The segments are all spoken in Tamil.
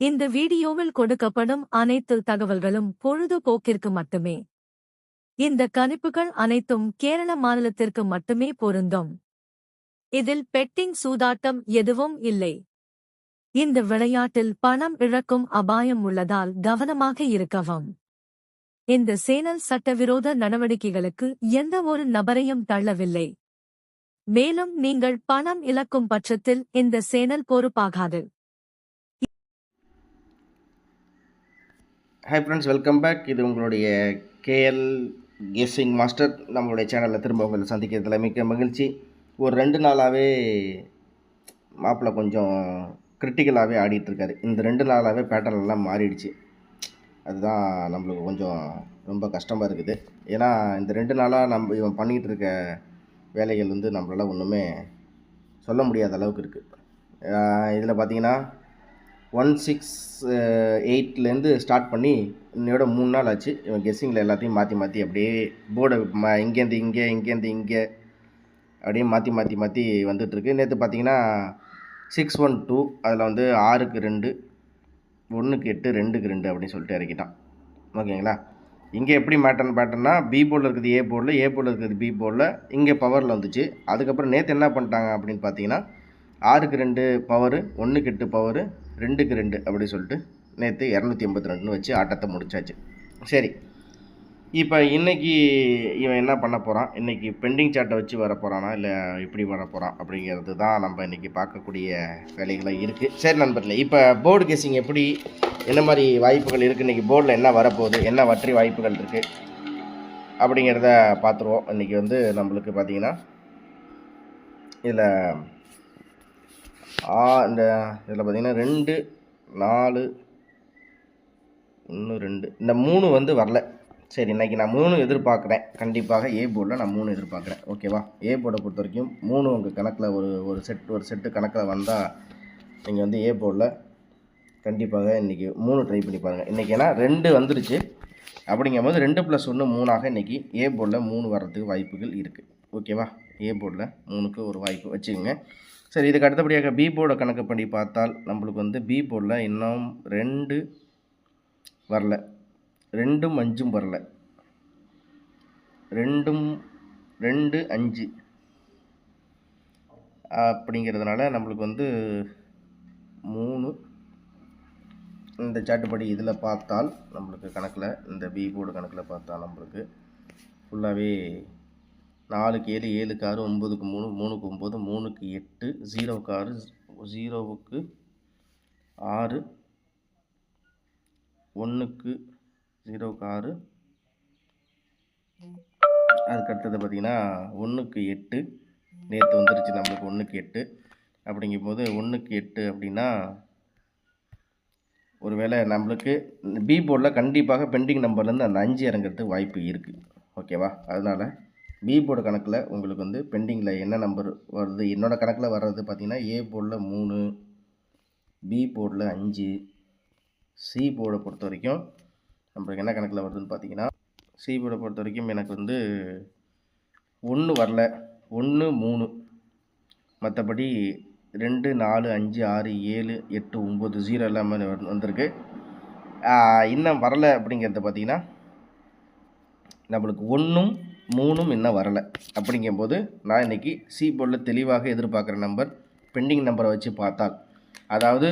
இந்த வீடியோவில் கொடுக்கப்படும் அனைத்து தகவல்களும் பொழுதுபோக்கிற்கு மட்டுமே. இந்த கணிப்புகள் அனைத்தும் கேரள மாநிலத்திற்கு மட்டுமே பொருந்தும். இதில் பெட்டிங் சூதாட்டம் எதுவும் இல்லை. இந்த விளையாட்டில் பணம் இழக்கும் அபாயம் உள்ளதால் கவனமாக இருக்கவும். இந்த சேனல் சட்டவிரோத நடவடிக்கைகளுக்கு எந்த ஒரு நபரையும் தள்ளவில்லை. மேலும் நீங்கள் பணம் இழக்கும் பட்சத்தில் இந்த சேனல் பொறுப்பாகாது. ஹை ஃப்ரெண்ட்ஸ் வெல்கம் பேக் இது உங்களுடைய கேஎல் கெஸ்ஸிங் மாஸ்டர் நம்மளுடைய சேனலில் திரும்ப உங்களை சந்திக்கிறதுல மிக்க மகிழ்ச்சி. ஒரு ரெண்டு நாளாகவே மாப்பிள்ளை கொஞ்சம் கிரிட்டிக்கலாகவே ஆடிட்டுருக்காரு இந்த ரெண்டு நாளாகவே பேட்டர்ன் எல்லாம் மாறிடுச்சு. அதுதான் நம்மளுக்கு கொஞ்சம் ரொம்ப கஷ்டமாக இருக்குது. ஏன்னா இந்த ரெண்டு நாளாக நம்ம இவன் பண்ணிகிட்டு இருக்க வேலைகள் வந்து நம்மளால் ஒன்றுமே சொல்ல முடியாத அளவுக்கு இருக்குது இதில் பார்த்தீங்கன்னா ஒன் சிக்ஸ் எயிட்லேருந்து ஸ்டார்ட் பண்ணி இன்னையோட மூணு நாள் ஆச்சு. இவன் கெஸ்ஸிங்கில் எல்லாத்தையும் மாற்றி மாற்றி அப்படியே போர்டை ம இங்கேருந்து இங்கே இங்கேருந்து இங்கே அப்படியே மாற்றி மாற்றி மாற்றி வந்துட்டுருக்கு. நேற்று பார்த்தீங்கன்னா சிக்ஸ் ஒன் டூ அதில் வந்து ஆறுக்கு ரெண்டு ஒன்றுக்கு எட்டு ரெண்டுக்கு ரெண்டு அப்படின்னு சொல்லிட்டு இறக்கிட்டான். ஓகேங்களா? இங்கே எப்படி மேட்டன் பேட்டர்னா பி போர்டில் இருக்குது ஏ போர்டில் ஏ போர்டில் இருக்குது பி போர்டில் இங்கே பவரில் வந்துச்சு. அதுக்கப்புறம் நேற்று என்ன பண்ணிட்டாங்க அப்படின்னு பார்த்தீங்கன்னா ஆறுக்கு ரெண்டு பவரு ஒன்றுக்கு எட்டு பவரு ரெண்டுக்கு ரெண்டு அப்படி சொல்லிட்டு நேற்று இரநூத்தி எண்பத்தி ரெண்டுன்னு வச்சு ஆட்டத்தை முடிச்சாச்சு. சரி. இப்போ இன்றைக்கி இவன் என்ன பண்ண போகிறான் இன்றைக்கி பெண்டிங் சார்ட்டை வச்சு வர போகிறானா இல்லை எப்படி வர போகிறான் அப்படிங்கிறது தான் நம்ம இன்றைக்கி பார்க்கக்கூடிய வேலைகளாக இருக்குது சரி நண்பர்களே இப்போ போர்டு கேசிங் எப்படி என்ன மாதிரி வாய்ப்புகள் இருக்குது இன்றைக்கி போர்டில் என்ன வரப்போகுது? என்ன வற்றி வாய்ப்புகள் இருக்குது அப்படிங்கிறத பார்த்துருவோம். இன்றைக்கி வந்து நம்மளுக்கு பார்த்திங்கன்னா இதில் ஆ இந்த இதில் பார்த்திங்கன்னா ரெண்டு நாலு ஒன்று ரெண்டு. இந்த மூணு வந்து வரல. சரி இன்றைக்கி நான் மூணு எதிர்பார்க்குறேன். கண்டிப்பாக ஏ போர்டில் நான் மூணு எதிர்பார்க்குறேன். ஓகேவா ஏ போர்டை பொறுத்த வரைக்கும் மூணு உங்கள் கணக்கில் ஒரு ஒரு செட் ஒரு செட்டு கணக்கில் வந்தால் நீங்கள் வந்து ஏ போர்டில் கண்டிப்பாக இன்றைக்கி மூணு ட்ரை பண்ணி பாருங்கள் இன்றைக்கி ஏன்னா ரெண்டு வந்துருச்சு. அப்படிங்கும்போது ரெண்டு ப்ளஸ் ஒன்று மூணாக இன்றைக்கி ஏ போர்டில் மூணு வர்றதுக்கு வாய்ப்புகள் இருக்குது ஓகேவா ஏ போர்டில் மூணுக்கு ஒரு வாய்ப்பு வச்சுக்கோங்க. சரி இதுக்கு அடுத்தபடியாக பி போர்டை கணக்கு பண்ணி பார்த்தால் நம்மளுக்கு வந்து பி போர்டில் இன்னும் ரெண்டு வரல. ரெண்டும் அஞ்சும் வரல. ரெண்டும் ரெண்டு அஞ்சு அப்படிங்கிறதுனால நம்மளுக்கு வந்து மூணு. இந்த சாட்டுப்படி இதில் பார்த்தால் நம்மளுக்கு கணக்கில் இந்த பி போர்டு கணக்கில் பார்த்தா நம்மளுக்கு ஃபுல்லாகவே நாலுக்கு ஏழு ஏழுக்கு ஆறு ஒம்பதுக்கு மூணு மூணுக்கு ஒம்பது மூணுக்கு எட்டு ஜீரோவுக்கு ஆறு ஜீரோவுக்கு ஆறு ஒன்றுக்கு ஜீரோவுக்கு ஆறு. அதுக்கு அடுத்தது பார்த்திங்கன்னா ஒன்றுக்கு எட்டு. நேற்று வந்துருச்சு நம்மளுக்கு ஒன்றுக்கு எட்டு. அப்படிங்கும்போது ஒன்றுக்கு எட்டு அப்படின்னா ஒருவேளை நம்மளுக்கு பி போர்டில் கண்டிப்பாக பெண்டிங் நம்பர்லேருந்து அந்த அஞ்சு இறங்குறதுக்கு வாய்ப்பு இருக்குது ஓகேவா அதனால் பி போர்டு கணக்கில் உங்களுக்கு வந்து பெண்டிங்கில் என்ன நம்பர் வருது? என்னோடய கணக்கில் வர்றது பார்த்திங்கன்னா ஏ போர்டில் மூணு பி போர்டில் அஞ்சு சி போர்டை பொறுத்த வரைக்கும் நம்மளுக்கு என்ன கணக்கில் வருதுன்னு பார்த்தீங்கன்னா சி போர்டை பொறுத்த வரைக்கும் எனக்கு வந்து ஒன்று வரல. ஒன்று மூணு. மற்றபடி ரெண்டு நாலு அஞ்சு ஆறு ஏழு எட்டு ஒம்பது ஜீரோ எல்லாமே வந்திருக்கு. இன்னும் வரலை அப்படிங்கிறத பார்த்திங்கன்னா நம்மளுக்கு ஒன்றும் மூணும் இன்னும் வரலை. அப்படிங்கும்போது நான் இன்றைக்கி சி போர்டில் தெளிவாக எதிர்பார்க்குற நம்பர் பெண்டிங் நம்பரை வச்சு பார்த்தால் அதாவது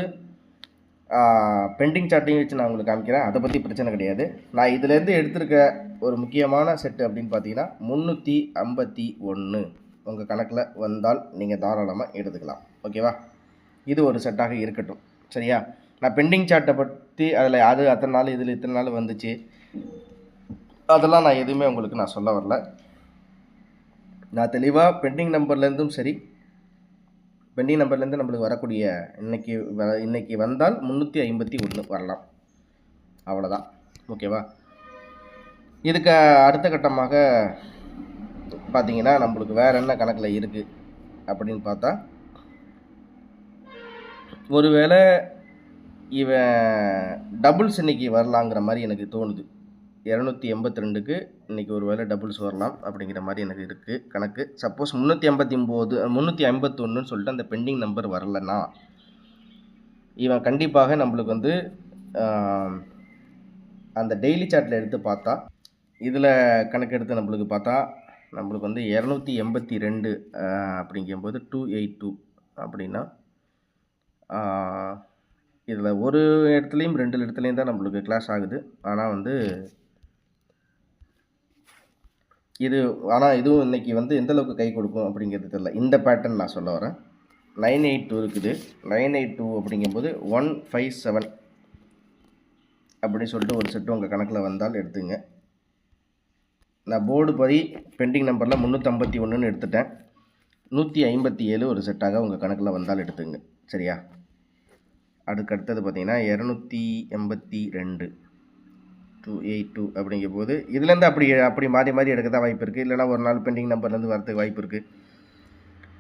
பெண்டிங் சார்ட்டையும் வச்சு நான் உங்களுக்கு காமிக்கிறேன். அதை பற்றி பிரச்சனை கிடையாது. நான் இதிலேருந்து எடுத்திருக்க ஒரு முக்கியமான செட்டு அப்படின்னு பார்த்தீங்கன்னா முந்நூற்றி ஐம்பத்தி ஒன்று உங்கள் கணக்கில் வந்தால் நீங்கள் தாராளமாக எடுத்துக்கலாம். ஓகேவா இது ஒரு செட்டாக இருக்கட்டும். சரியா? நான் பெண்டிங் சார்ட்டை பற்றி அதில் அது அத்தனை நாள் இதில் இத்தனை நாள் வந்துச்சு. அதெல்லாம் நான் எதுவுமே உங்களுக்கு நான் சொல்ல வரல. நான் தெளிவாக பெண்டிங் நம்பர்லேருந்தும் சரி பெண்டிங் நம்பர்லேருந்து நம்மளுக்கு வரக்கூடிய இன்றைக்கி வ இன்றைக்கி வந்தால் முந்நூற்றி ஐம்பத்தி ஒன்று வரலாம். அவ்வளோதான் ஓகேவா? இதுக்கு அடுத்த கட்டமாக பார்த்தீங்கன்னா நம்மளுக்கு வேறு என்ன கணக்கில் இருக்குது அப்படின்னு பார்த்தா ஒருவேளை இவன் டபுள்ஸ் இன்றைக்கி வரலாங்கிற மாதிரி எனக்கு தோணுது. இரநூத்தி எண்பத்தி ரெண்டுக்கு இன்றைக்கி ஒரு வேளை டபுள்ஸ் வரலாம் அப்படிங்கிற மாதிரி எனக்கு இருக்குது கணக்கு. சப்போஸ் முந்நூற்றி ஐம்பத்தி ஒம்பது முந்நூற்றி ஐம்பத்தொன்றுன்னு சொல்லிட்டு அந்த பெண்டிங் நம்பர் வரலன்னா இவன் கண்டிப்பாக நம்மளுக்கு வந்து அந்த டெய்லி சார்ட்டில் எடுத்து பார்த்தா இதில் கணக்கெடுத்து நம்மளுக்கு பார்த்தா நம்மளுக்கு வந்து இரநூத்தி எண்பத்தி ரெண்டு அப்படிங்கும்போது டூ எயிட் டூ அப்படின்னா இதில் ஒரு இடத்துலையும் ரெண்டு இடத்துலையும் தான் நம்மளுக்கு கிளாஸ் ஆகுது. ஆனால் வந்து இது ஆனால் இதுவும் இன்றைக்கி வந்து எந்தளவுக்கு கை கொடுக்கும் அப்படிங்கிறது தெரியல. இந்த பேட்டர்ன் நான் சொல்ல வரேன். நைன் எயிட் டூ இருக்குது. நைன் எயிட் டூ அப்படிங்கும்போது ஒன் ஃபைவ் செவன் அப்படின்னு சொல்லிட்டு ஒரு செட்டு உங்கள் கணக்கில் வந்தால் எடுத்துங்க. நான் போர்டு படி பெண்டிங் நம்பரில் முந்நூற்றம்பத்தி ஒன்றுன்னு எடுத்துட்டேன். நூற்றி ஐம்பத்தி ஏழு ஒரு செட்டாக உங்கள் கணக்கில் வந்தால் எடுத்துங்க. சரியா? அதுக்கு அடுத்தது பார்த்திங்கன்னா இரநூத்தி எண்பத்தி ரெண்டு. டூ எயிட் டூ அப்படிங்கும்போது இதுலேருந்து அப்படி அப்படி மாறி மாறி எடுக்க தான் வாய்ப்பு இருக்குது இல்லைனா ஒரு நாள் பெண்டிங் நம்பர்லேருந்து வரதுக்கு வாய்ப்பு இருக்குது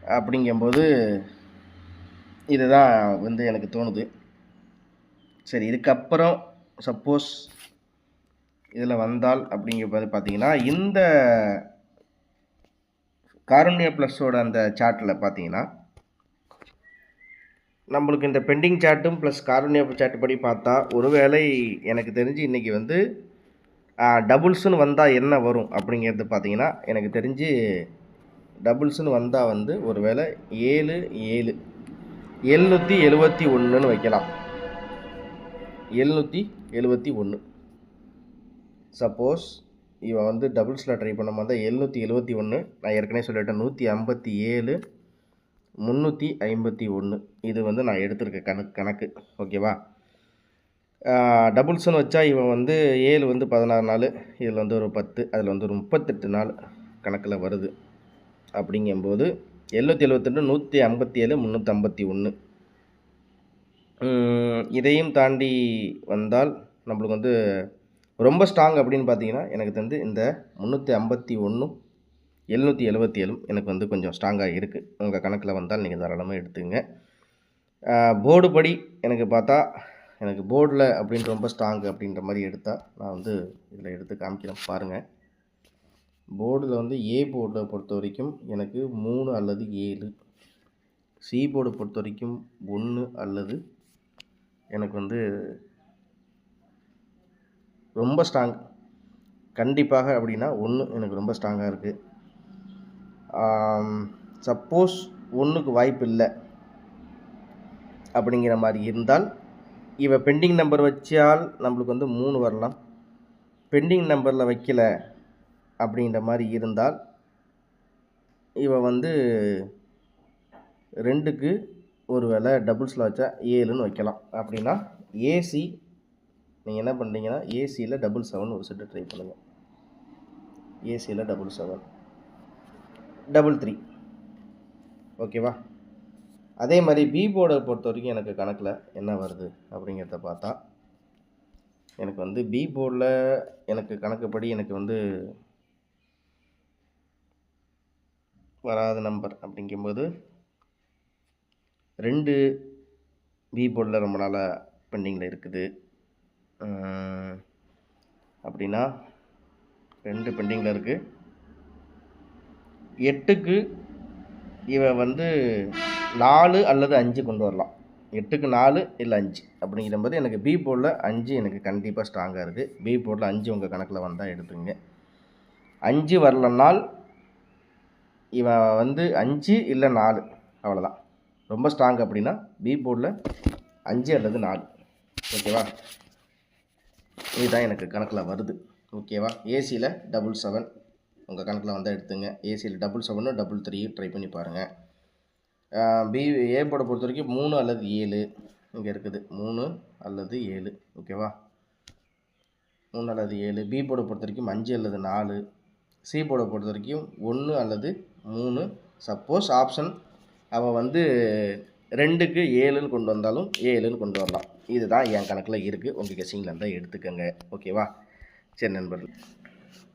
அப்படிங்கும்போது இதுதான் வந்து எனக்கு தோணுது. சரி இதுக்கப்புறம் சப்போஸ் இதில் வந்தால் அப்படிங்கிறது பார்த்தீங்கன்னா இந்த காருண்யா ப்ளஸோட அந்த சார்ட்டில் பார்த்தீங்கன்னா நம்மளுக்கு இந்த பெண்டிங் சார்ட்டும் ப்ளஸ் காருண்யா சார்ட் படி பார்த்தா ஒருவேளை எனக்கு தெரிஞ்சு இன்றைக்கி வந்து டபுள்ஸுன்னு வந்தால் என்ன வரும் அப்படிங்கிறது பார்த்தீங்கன்னா எனக்கு தெரிஞ்சு டபுள்ஸுன்னு வந்தால் வந்து ஒருவேளை ஏழு ஏழு. எழுநூற்றி எழுபத்தி ஒன்றுன்னு வைக்கலாம். எழுநூற்றி எழுபத்தி ஒன்று சப்போஸ் இவன் வந்து டபுள்ஸில் ட்ரை பண்ண மாதிரி எழுநூற்றி எழுபத்தி ஒன்று நான் ஏற்கனவே சொல்லிட்டேன் நூற்றி ஐம்பத்தி ஏழு. முந்நூற்றி ஐம்பத்தி ஒன்று இது வந்து நான் எடுத்திருக்க கணக்கு கணக்கு ஓகேவா? டபுள்ஸ்னு வச்சா இவன் வந்து ஏழு வந்து பதினாறு நாள் இதில் வந்து ஒரு பத்து அதில் வந்து ஒரு முப்பத்தெட்டு நாள் கணக்கில் வருது. அப்படிங்கும்போது எழுநூற்றி எழுபத்தெட்டு நூற்றி ஐம்பத்தி ஏழு முந்நூற்றி ஐம்பத்தி ஒன்று இதையும் தாண்டி வந்தால் நம்மளுக்கு வந்து ரொம்ப ஸ்ட்ராங் அப்படின்னு பார்த்தீங்கன்னா எனக்கு தெரிஞ்சு இந்த முந்நூற்றி ஐம்பத்தி ஒன்றும் எழுநூற்றி எழுபத்தி ஏழும் எனக்கு வந்து கொஞ்சம் ஸ்ட்ராங்காக இருக்குது உங்கள் கணக்கில் வந்தால் நீங்கள் தாராளமாக எடுத்துங்க போர்டு படி எனக்கு பார்த்தா எனக்கு போர்டில் அப்படின்னு ரொம்ப ஸ்ட்ராங் அப்படின்ற மாதிரி எடுத்தால் நான் வந்து இதில் எடுத்து காமிக்கிறேன் பாருங்கள் போர்டில் வந்து ஏ போர்டை பொறுத்த வரைக்கும் எனக்கு மூணு அல்லது ஏழு. சி போர்டை பொறுத்த வரைக்கும் ஒன்று அல்லது எனக்கு வந்து ரொம்ப ஸ்ட்ராங் கண்டிப்பாக அப்படின்னா ஒன்று எனக்கு ரொம்ப ஸ்ட்ராங்காக இருக்குது சப்போஸ் ஒன்றுக்கு வாய்ப்பு இல்லை அப்படிங்கிற மாதிரி இருந்தால் இவ பெண்டிங் நம்பர் வச்சால் நம்மளுக்கு வந்து மூணு வரலாம். பெண்டிங் நம்பரில் வைக்கல அப்படின்ற மாதிரி இருந்தால் இவ வந்து ரெண்டுக்கு ஒரு வேளை டபுள்ஸில் வச்சா ஏழுன்னு வைக்கலாம். அப்படின்னா ஏசி நீங்கள் என்ன பண்ணுறீங்கன்னா ஏசியில் டபுள் செவன் ஒரு செட்டு ட்ரை பண்ணுங்கள் ஏசியில் டபுள் செவன் டபுள் த்ரீ ஓகேவா அதே மாதிரி பி போர்டை பொறுத்த வரைக்கும் எனக்கு கணக்கில் என்ன வருது அப்படிங்கிறத பார்த்தா எனக்கு வந்து பி போர்டில் எனக்கு கணக்குப்படி எனக்கு வந்து வராத நம்பர் அப்படிங்கும்போது ரெண்டு பி போர்டில் ரொம்ப நாளாக பெண்டிங்கில் இருக்குது. அப்படின்னா ரெண்டு பெண்டிங்கில் இருக்குது எட்டுக்கு இவன் வந்து நாலு அல்லது அஞ்சு கொண்டு வரலாம். எட்டுக்கு நாலு இல்லை அஞ்சு அப்படிங்கிற போது எனக்கு பி போர்டில் அஞ்சு எனக்கு கண்டிப்பாக ஸ்ட்ராங்காக இருக்குது பி போர்டில் அஞ்சு உங்கள் கணக்கில் வந்தால் எடுத்துங்க அஞ்சு வரலனால் இவன் வந்து அஞ்சு இல்லை நாலு அவ்வளோதான் ரொம்ப ஸ்ட்ராங் அப்படின்னா பி போர்டில் அஞ்சு அல்லது நாலு. ஓகேவா? இதுதான் எனக்கு கணக்கில் வருது. ஓகேவா? ஏசியில் டபுள் செவன் உங்கள் கணக்கில் வந்தால் எடுத்துங்க. ஏசியில் டபுள் செவனும் டபுள் த்ரீ ட்ரை பண்ணி பாருங்கள் பி ஏ போர்டை பொறுத்த வரைக்கும் மூணு அல்லது ஏழு இங்கே இருக்குது. மூணு அல்லது ஏழு. ஓகேவா மூணு அல்லது ஏழு. பி போர்டை பொறுத்த வரைக்கும் அஞ்சு அல்லது நாலு. சி போர்டை பொறுத்த வரைக்கும் ஒன்று அல்லது மூணு. சப்போஸ் ஆப்ஷன் அவன் வந்து ரெண்டுக்கு ஏழுன்னு கொண்டு வந்தாலும் ஏழுன்னு கொண்டு வரலாம். இதுதான் என் கணக்கில் இருக்குது உங்கள் கெஸிங்கில் இருந்தால் எடுத்துக்கோங்க. ஓகேவா சரி நண்பர்கள்.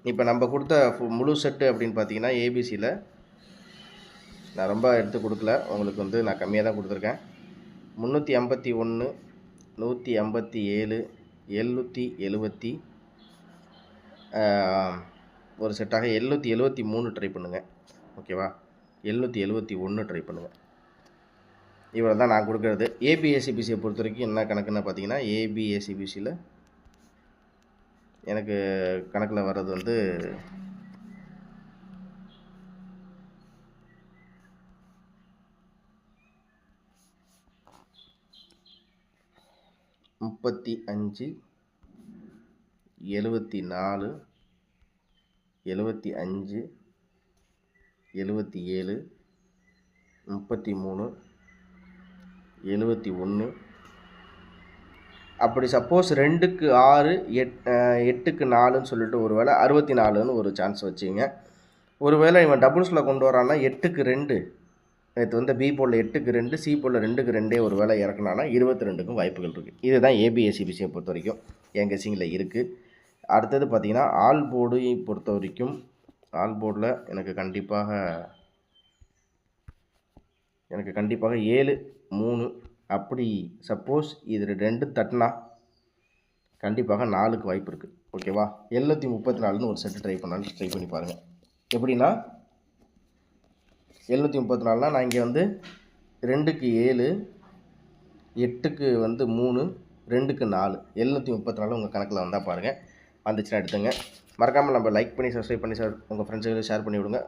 இப்போ நம்ம கொடுத்த முழு செட்டு அப்படின்னு பார்த்தீங்கன்னா ஏபிசியில் நான் ரொம்ப எடுத்து கொடுக்கல. உங்களுக்கு வந்து நான் கம்மியாக தான் கொடுத்துருக்கேன். முந்நூற்றி ஐம்பத்தி ஒன்று நூற்றி ஐம்பத்தி ஏழு எழுநூற்றி எழுபத்தி ஒரு செட்டாக எழுநூற்றி எழுபத்தி மூணு ட்ரை பண்ணுங்கள் ஓகேவா எழுநூற்றி எழுபத்தி ஒன்று ட்ரை பண்ணுங்கள் இவ்வளோ தான் நான் கொடுக்குறது. ஏபிஎஸ்சிபிசியை பொறுத்த வரைக்கும் என்ன கணக்குன்னு பார்த்தீங்கன்னா ஏபிஎஸ்சிபிசியில் எனக்கு கணக்கில் வர்றது வந்து முப்பத்தி அஞ்சு எழுபத்தி நாலு எழுபத்தி அஞ்சு எழுபத்தி ஏழு முப்பத்தி மூணு எழுபத்தி ஒன்று அப்படி சப்போஸ் ரெண்டுக்கு ஆறு எட் எட்டுக்கு நாலுன்னு சொல்லிட்டு ஒரு வேளை அறுபத்தி நாலுன்னு ஒரு சான்ஸ் வச்சுங்க. ஒருவேளை இவன் டபுள்ஸில் கொண்டு வரான்னா எட்டுக்கு ரெண்டு நேற்று வந்து பி போலில் எட்டுக்கு ரெண்டு சி போலில் ரெண்டுக்கு ரெண்டே ஒரு வேளை இறக்குனானா இருபத்தி ரெண்டுக்கும் வாய்ப்புகள் இருக்குது இதுதான் ஏபிஎஸ்சிபிசியை பொறுத்த வரைக்கும் என் கெஸிங்கில் இருக்குது அடுத்தது பார்த்திங்கன்னா ஆல் போர்டை பொறுத்த வரைக்கும் ஆல் போர்டில் எனக்கு கண்டிப்பாக எனக்கு கண்டிப்பாக ஏழு மூணு அப்படி சப்போஸ் இது ரெண்டு தட்டினா கண்டிப்பாக நாலுக்கு வாய்ப்பு இருக்குது ஓகேவா எழுநூற்றி முப்பத்தி நாலுன்னு ஒரு செட்டு ட்ரை பண்ணாலும் ட்ரை பண்ணி பாருங்கள் எப்படின்னா எழுநூற்றி முப்பத்தி நாலுனா நான் இங்கே வந்து ரெண்டுக்கு ஏழு எட்டுக்கு வந்து மூணு ரெண்டுக்கு நாலு. எழுநூற்றி முப்பத்தி நாலு உங்கள் கணக்கில் வந்தால் பாருங்கள் வந்துச்சுன்னா எடுத்துங்க. மறக்காமல் நம்ம லைக் பண்ணி சப்ஸ்கிரைப் பண்ணி சார் உங்கள் ஃப்ரெண்ட்ஸுகளுக்கு ஷேர் பண்ணி விடுங்க.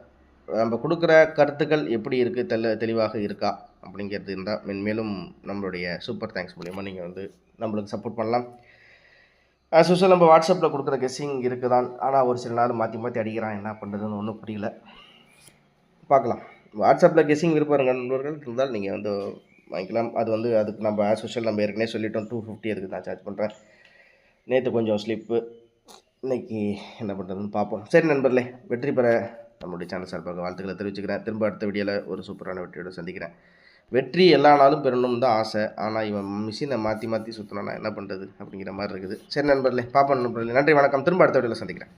நம்ம கொடுக்குற கருத்துக்கள் எப்படி இருக்குது தெளி தெளிவாக இருக்கா? அப்படிங்கிறது இருந்தால் மென்மேலும் நம்மளுடைய சூப்பர் தேங்க்ஸ் மூலிமா நீங்கள் வந்து நம்மளுக்கு சப்போர்ட் பண்ணலாம். ஆஸ் யூஸ்வல் நம்ம வாட்ஸ்அப்பில் கொடுக்குற கெஸ்ஸிங் இருக்குது தான் ஆனால் ஒரு சில நாள் மாற்றி மாற்றி அடிக்கிறான். என்ன பண்ணுறதுன்னு ஒன்றும் புரியல. பார்க்கலாம். வாட்ஸ்அப்பில் கெஸ்ஸிங் விருப்பம் நண்பர்கள் இருந்தால் நீங்கள் வந்து வாங்கிக்கலாம். அது வந்து அதுக்கு நம்ம ஆஸ் யூஸ்வல் நம்ம ஏற்கனவே சொல்லிட்டோம். டூ ஃபிஃப்டி அதுக்கு நான் சார்ஜ் பண்ணுறேன் நேற்று கொஞ்சம் ஸ்லிப்பு இன்னைக்கு என்ன பண்ணுறதுன்னு பார்ப்போம். சரி நண்பர்களே வெற்றி பெற நம்மளுடைய சேனல் சார்பாக வாழ்த்துக்களை தெரிவிச்சுக்கிறேன். திரும்ப அடுத்த வீடியோவில் ஒரு சூப்பரான வெற்றியோட சந்திக்கிறேன். வெற்றி எல்லா நாளும் பெறணும்னு தான் ஆசை. ஆனால் இவன் மிஷினை மாற்றி மாற்றி சுற்றினா என்ன பண்ணுறது அப்படிங்கிற மாதிரி இருக்குது. சரி நண்பர்களே பாப்பா நண்பர்களே. நன்றி வணக்கம். திரும்ப அடுத்த வீடியோவில் சந்திக்கிறேன்.